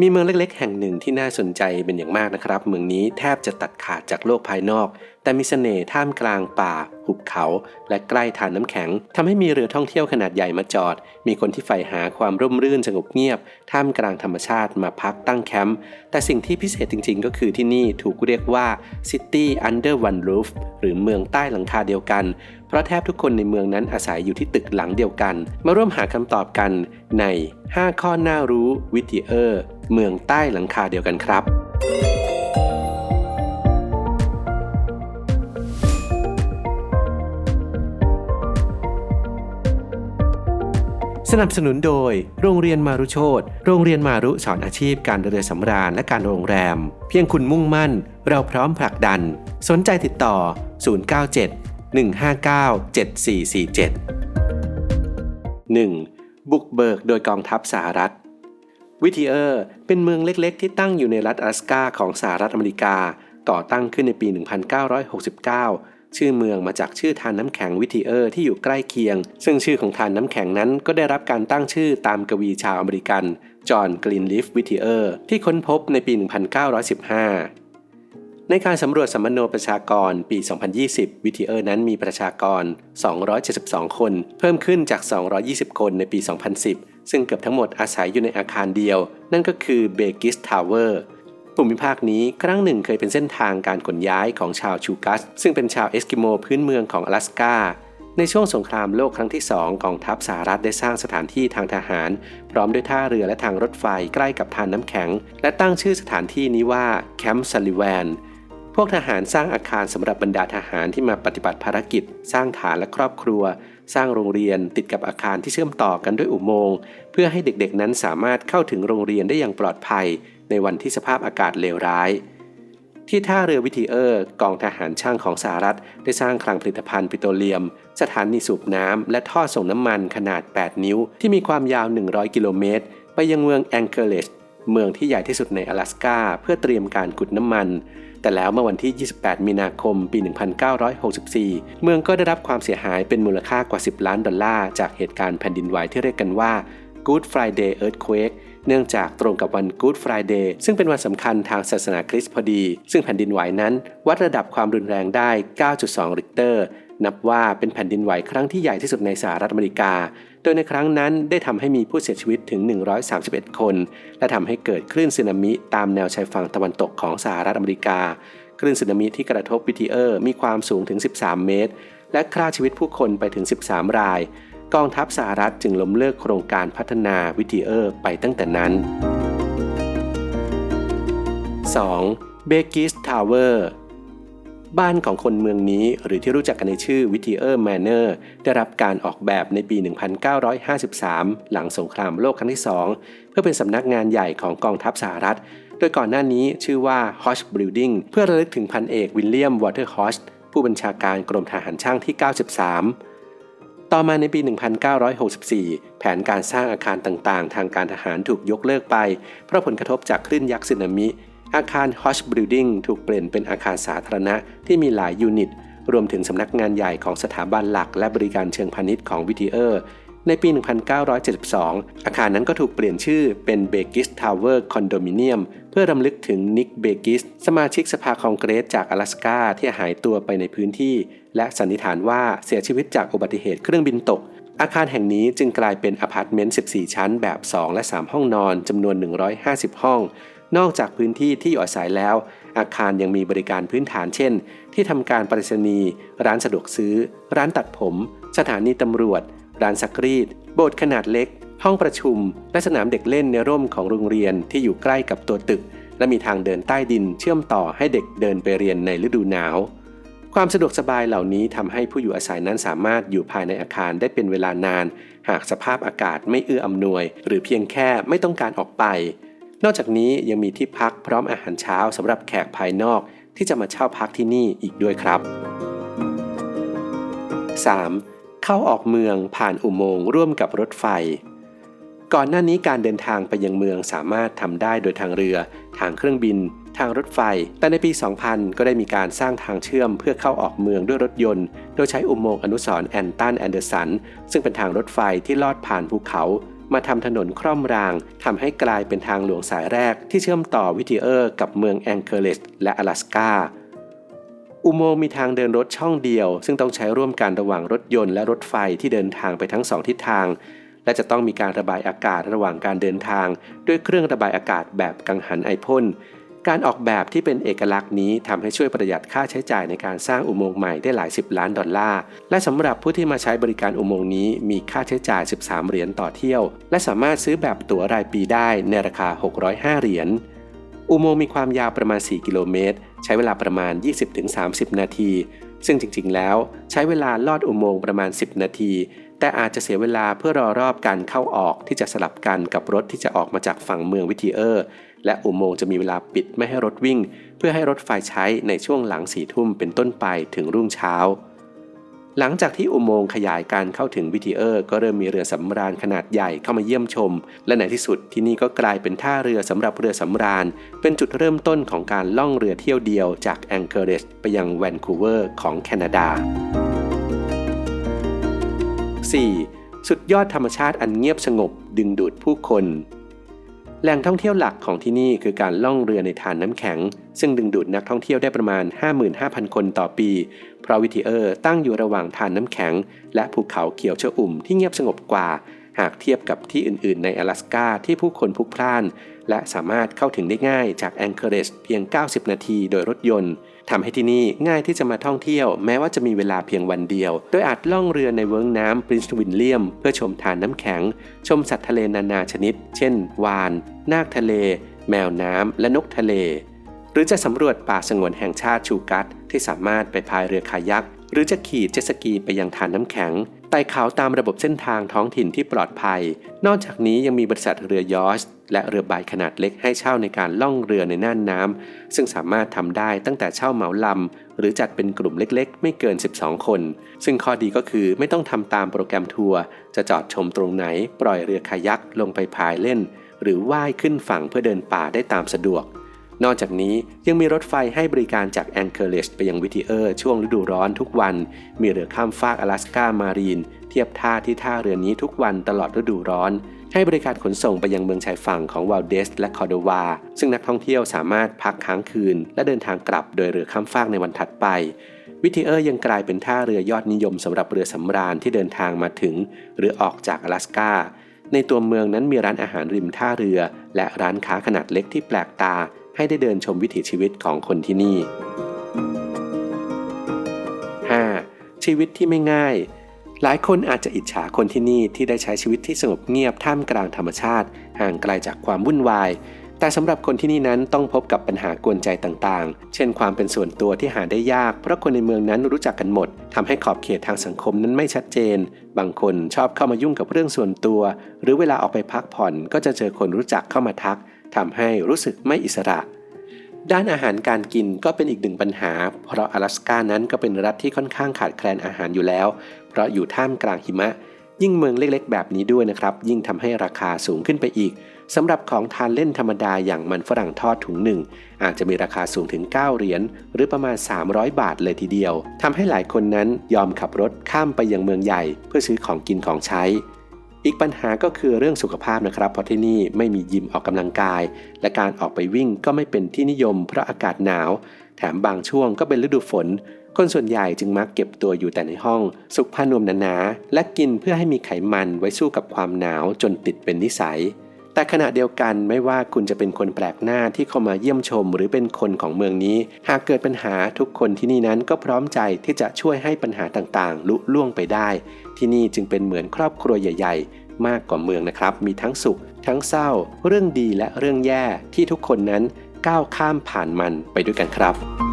มีเมืองเล็กๆ แห่งหนึ่งที่น่าสนใจเป็นอย่างมากนะครับ เมืองนี้แทบจะตัดขาดจากโลกภายนอก แต่มีเสน่ห์ท่ามกลางป่า หุบเขาและใกล้ทานน้ำแข็งทำให้มีเรือท่องเที่ยวขนาดใหญ่มาจอด มีคนที่ใฝ่หาความร่มรื่นสงบเงียบ ท่ามกลางธรรมชาติมาพักตั้งแคมป์ แต่สิ่งที่พิเศษจริงๆ ก็คือที่นี่ถูกเรียกว่า City Under One Roof หรือเมืองใต้หลังคาเดียวกัน เพราะแทบทุกคนในเมืองนั้นอาศัยอยู่ที่ตึกหลังเดียวกัน มาร่วมหาคำตอบกันใน 5 ข้อน่ารู้วิทยเออร์เมืองใต้หลังคาเดียวกันครับ สนับสนุนโดย โรงเรียนมารุโชตโรงเรียนมารุสอนอาชีพการเรือสำราญและการโรงแรม เพียงคุณมุ่งมั่น เราพร้อมผลักดัน สนใจติดต่อ 097 159 7447 1. บุกเบิกโดยกองทัพสหรัฐ วิทีเออร์เป็นเมืองเล็กๆ ที่ตั้งอยู่ในรัฐอลาสกาของสหรัฐอเมริกา ก่อตั้งขึ้นในปี 1969 ชื่อเมืองมาจากชื่อทานน้ำแข็งวิทีเออร์ที่อยู่ใกล้เคียง ซึ่งชื่อของทานน้ำแข็งนั้นก็ได้รับการตั้งชื่อตามกวีชาวอเมริกัน จอห์นกรีนลิฟวิทีเออร์ที่ค้นพบในปี 1915 ในการสำรวจสัมมโนประชากรปี 2020 วิทีเออร์นั้นมีประชากร 272 คน เพิ่มขึ้นจาก 220 คนในปี 2010 ซึ่งเกือบทั้งหมดอาศัยอยู่ในอาคารเดียว นั่นก็คือเบกิสทาวเวอร์ ภูมิภาคนี้ครั้งหนึ่งเคยเป็นเส้นทางการขนย้ายของชาวชูกัส ซึ่งเป็นชาวเอสกิโมพื้นเมืองของอลาสกาในช่วงสงครามโลกครั้งที่2กองทัพสหรัฐได้สร้างสถานที่ทางทหาร พร้อมด้วยท่าเรือและทางรถไฟใกล้กับทานน้ำแข็ง และตั้งชื่อสถานที่นี้ว่าแคมป์ซัลลิแวนพวกทหารสร้างอาคารสำหรับบรรดาทหารที่มาปฏิบัติภารกิจ สร้างฐานและครอบครัว สร้างโรงเรียนติดกับอาคารที่เชื่อมต่อกันด้วยอุโมงค์เพื่อให้เด็กๆนั้นสามารถเข้าถึงโรงเรียนได้อย่างปลอดภัย ในวันที่สภาพอากาศเลวร้าย ที่ท่าเรือวิทีเออร์ กองทหารช่างของสหรัฐ ได้สร้างคลังผลิตภัณฑ์ปิโตรเลียม สถานีสูบน้ำและท่อส่งน้ำมันขนาด 8 นิ้ว ที่มีความยาว 100 กิโลเมตร ไปยังเมืองแองเกอร์เลชเมืองที่ใหญ่ที่สุดใน阿拉สกาเพื่อเตรียมการขุดน้ำมัน แต่แล้วเมื่อวันที่ 28 มีนาคม ปี 1964 เมืองก็ได้รับความเสียหายเป็นมูลค่ากว่า 10 ล้านดอลลาร์จากเหตุการณ์แผ่นดินไหวที่เรียกกันว่า Good Friday Earthquake เนื่องจากตรงกับวัน Good Friday ซึ่งเป็นวันสำคัญทางศาสนาคริสต์พอดี ซึ่งแผ่นดินไหวนั้น วัดระดับความรุนแรงได้ 9.2 ริกเตอร์ นับว่าเป็นแผ่นดินไหวครั้งที่ใหญ่ที่สุดในสหรัฐอเมริกา โดยในครั้งนั้นได้ทำให้มีผู้เสียชีวิตถึง 131 คน และทำให้เกิดคลื่นสึนามิตามแนวชายฝั่งตะวันตกของสหรัฐอเมริกา คลื่นสึนามิที่กระทบวิทีเออร์มีความสูงถึง 13 เมตร และฆ่าชีวิตผู้คนไปถึง 13 ราย กองทัพสหรัฐจึงล้มเลิกโครงการพัฒนาวิทีเออร์ไปตั้งแต่นั้น 2. เบกิสทาวเวอร์บ้านของคนเมืองนี้หรือที่รู้จักกันในชื่อวิทีเออร์แมนเนอร์ได้รับการออกแบบในปี 1953 หลังสงครามโลกครั้งที่ 2 เพื่อเป็นสำนักงานใหญ่ของกองทัพสหรัฐ โดยก่อนหน้านี้ชื่อว่า Hodge Building เพื่อระลึกถึงพันเอกวิลเลียมวอเตอร์ฮอชผู้บัญชาการกรมทหารช่างที่ 93 ต่อมาในปี 1964 แผนการสร้างอาคารต่างๆ ทางการทหารถูกยกเลิกไป เพราะผลกระทบจากคลื่นยักษ์สึนามิ อาคาร Hodge Building ถูกเปลี่ยนเป็นอาคารสาธารณะที่มีหลายยูนิต รวมถึงสำนักงานใหญ่ของสถาบันหลักและบริการเชิงพาณิชย์ของวิทีเออร์ในปี 1972 อาคารนั้นก็ถูกเปลี่ยนชื่อเป็นเบกิสทาว เพื่อรำลึกถึงนิกเบกิส สมาชิกสภาคองเกรสจาก阿拉สกาที่หายตัวไปในพื้นที่ และสันนิษฐานว่าเสียชีวิตจากอุบัติเหตุเครื่องบินตก อาคารแห่งนี้จึงกลายเป็นอพาร์ตเมนต์ 14 ชั้นแบบ 2 และ 3 ห้องนอนจำนวน 150 ห้อง นอกจากพื้นที่ที่อยู่อาศัยแล้ว อาคารยังมีบริการพื้นฐานเช่น ที่ทำการปรษณีย์ร้านสะดวกซื้อ ร้านตัดผม สถานีตำรวจ ร้านซักรีด โบสถ์ขนาดเล็ก ห้องประชุม และสนามเด็กเล่นในร่มของโรงเรียนที่อยู่ใกล้กับตัวตึก และมีทางเดินใต้ดินเชื่อมต่อให้เด็กเดินไปเรียนในฤดูหนาว ความสะดวกสบายเหล่านี้ทำให้ผู้อยู่อาศัยนั้นสามารถอยู่ภายในอาคารได้เป็นเวลานาน หากสภาพอากาศไม่เอื้ออำนวย หรือเพียงแค่ไม่ต้องการออกไป นอกจากนี้ยังมีที่พักพร้อมอาหารเช้าสำหรับแขกภายนอก ที่จะมาเช่าพักที่นี่อีกด้วยครับ 3. เข้าออกเมืองผ่านอุโมงค์ร่วมกับรถไฟ ก่อนหน้านี้การเดินทางไปยังเมืองสามารถทำได้โดยทางเรือ ทางเครื่องบิน ทางรถไฟ แต่ในปี 2000 ก็ได้มีการสร้างทางเชื่อมเพื่อเข้าออกเมืองด้วยรถยนต์ โดยใช้อุโมงค์อนุสร์แอนตันแอนเดอร์สัน ซึ่งเป็นทางรถไฟที่ลอดผ่านภูเขามาทำถนนคร่อมราง ทำให้กลายเป็นทางหลวงสายแรกที่เชื่อมต่อวิทีเออร์กับเมืองแองเกอร์เลสและ阿拉สกาอุโมงค์มีทางเดินรถช่องเดียว ซึ่งต้องใช้ร่วมกันระหว่างรถยนต์และรถไฟที่เดินทางไปทั้งสองทิศทาง และจะต้องมีการระบายอากาศระหว่างการเดินทาง ด้วยเครื่องระบายอากาศแบบกังหันไอพ่นการออกแบบที่เป็นเอกลักษณ์นี้ทำให้ช่วยประหยัดค่าใช้จ่ายในการสร้างอุโมงค์ใหม่ได้หลายสิบล้านดอลลาร์ และสำหรับผู้ที่มาใช้บริการอุโมงค์นี้มีค่าใช้จ่าย 13 เหรียญต่อเที่ยว และสามารถซื้อแบบตั๋วรายปีได้ในราคา 605 เหรียญ อุโมงค์มีความยาวประมาณ 4 กิโลเมตร ใช้เวลาประมาณ 20-30 นาที ซึ่งจริงๆ แล้วใช้เวลาลอดอุโมงค์ประมาณ 10 นาที แต่อาจจะเสียเวลาเพื่อรอรอบการเข้าออกที่จะสลับกันกับรถที่จะออกมาจากฝั่งเมืองวิทีเออร์ และอุโมงค์จะมีเวลาปิดไม่ให้รถวิ่ง เพื่อให้รถไฟใช้ในช่วงหลังสี่ทุ่มเป็นต้นไปถึงรุ่งเช้า หลังจากที่อุโมงค์ขยายการเข้าถึงวิทีเออร์ ก็เริ่มมีเรือสำราญขนาดใหญ่เข้ามาเยี่ยมชม และในที่สุดที่นี่ก็กลายเป็นท่าเรือสำหรับเรือสำราญ เป็นจุดเริ่มต้นของการล่องเรือเที่ยวเดียวจากแองเกอร์เรสไปยังแวนคูเวอร์ของแคนาดา 4. สุดยอดธรรมชาติอันเงียบสงบดึงดูดผู้คน แหล่งท่องเที่ยวหลักของที่นี่คือการล่องเรือในทานน้ำแข็ง ซึ่งดึงดูดนักท่องเที่ยวได้ประมาณ 55,000 คนต่อปี เพราะวิทีเออร์ตั้งอยู่ระหว่างทานน้ำแข็ง และภูเขาเขียวชอุ่มที่เงียบสงบกว่า หากเทียบกับที่อื่น ๆ ใน阿拉สกาที่ผู้คนพลุกพล่าน และสามารถเข้าถึงได้ง่ายจากแองเกอร์เรสเพียง 90 นาทีโดยรถยนต์ ทำให้ที่นี่ง่ายที่จะมาท่องเที่ยวแม้ว่าจะมีเวลาเพียงวันเดียว โดยอาจล่องเรือในเวิ้งน้ำปรินซ์วินเลียม เพื่อชมทานน้ำแข็ง ชมสัตว์ทะเลนานาชนิด เช่น วาน นาคทะเล แมวน้ำและนกทะเล หรือจะสำรวจป่าสงวนแห่งชาติชูกัตที่สามารถไปพายเรือคายัก หรือจะขี่เจ็ตสกีไปยังทานน้ำแข็งไต่เขาตามระบบเส้นทางท้องถิ่นที่ปลอดภัย นอกจากนี้ยังมีบริษัทเรือยอช และเรือใบขนาดเล็กให้เช่าในการล่องเรือในน่านน้ำซึ่งสามารถทำได้ตั้งแต่เช่าเหมาลำหรือจัดเป็นกลุ่มเล็กๆ ไม่เกิน 12 คน ซึ่งข้อดีก็คือไม่ต้องทำตามโปรแกรมทัวร์จะจอดชมตรงไหน ปล่อยเรือคายักลงไปพายเล่น หรือว่ายขึ้นฝั่งเพื่อเดินป่าได้ตามสะดวก นอกจากนี้ยังมีรถไฟให้บริการจากแองเกอร์เลชไปยังวิทีเออร์ช่วงฤดูร้อนทุกวัน มีเรือข้ามฟาก阿拉สกามารีน เทียบท่าที่ท่าเรือนี้ทุกวันตลอดฤดูร้อน ให้บริการขนส่งไปยังเมืองชายฝั่งของวาลเดสและคอร์โดวา ซึ่งนักท่องเที่ยวสามารถพักค้างคืน และเดินทางกลับโดยเรือข้ามฟากในวันถัดไป วิทีเออร์ยังกลายเป็นท่าเรือยอดนิยมสำหรับเรือสำราญที่เดินทางมาถึง หรือออกจาก阿拉สกาในตัวเมืองนั้นมีร้านอาหารริมท่าเรือ และร้านค้าขนาดเล็กที่แปลกตา ให้ได้เดินชมวิถีชีวิตของคนที่นี่ 5. ชีวิตที่ไม่ง่าย หลายคนอาจจะอิจฉาคนที่นี่ที่ได้ใช้ชีวิตที่สงบเงียบท่ามกลางธรรมชาติ ห่างไกลาจากความวุ่นวาย แต่สำหรับคนที่นี่นั้นต้องพบกับปัญหากวนใจต่างๆ เช่นความเป็นส่วนตัวที่หาได้ยาก เพราะคนในเมืองนั้นรู้จักกันหมดทำให้ขอบเขตทางสังคมนั้นไม่ชัดเจน บางคนชอบเข้ามายุ่งกับเรื่องส่วนตัว หรือเวลาออกไปพักผ่อนก็จะเจอคนรู้จักเข้ามาทักทำให้รู้สึกไม่อิสระด้านอาหารการกินก็เป็นอีกหนึ่งปัญหา เพราะ阿拉สกานั้นก็เป็นรัฐที่ค่อนข้างขาดแคลนอาหารอยู่แล้ว เพราะอยู่ท่ามกลางหิมะ ยิ่งเมืองเล็กๆ แบบนี้ด้วยนะครับ ยิ่งทำให้ราคาสูงขึ้นไปอีกสำหรับของทานเล่นธรรมดาอย่างมันฝรั่งทอดถุงหนึ่ง อาจจะมีราคาสูงถึง 9 เหรียญหรือประมาณ 300 บาทเลยทีเดียวทำให้หลายคนนั้นยอมขับรถข้ามไปยังเมืองใหญ่ เพื่อซื้อของกินของใช้ อีกปัญหาก็คือเรื่องสุขภาพนะครับเพราะที่นี่ไม่มียิมออกกำลังกาย และการออกไปวิ่งก็ไม่เป็นที่นิยมเพราะอากาศหนาว แถมบางช่วงก็เป็นฤดูฝน คนส่วนใหญ่จึงมักเก็บตัวอยู่แต่ในห้อง สุขผ้านวมหนาๆและกินเพื่อให้มีไขมันไว้สู้กับความหนาวจนติดเป็นนิสัย แต่ขณะเดียวกันไม่ว่าคุณจะเป็นคนแปลกหน้าที่เข้ามาเยี่ยมชมหรือเป็นคนของเมืองนี้ หากเกิดปัญหาทุกคนที่นี่นั้นก็พร้อมใจที่จะช่วยให้ปัญหาต่างๆ ลุล่วงไปได้ ที่นี่จึงเป็นเหมือนครอบครัวใหญ่ ๆ มากกว่าเมืองนะครับ มีทั้งสุข ทั้งเศร้า เรื่องดีและเรื่องแย่ที่ทุกคนนั้นก้าวข้ามผ่านมันไปด้วยกันครับ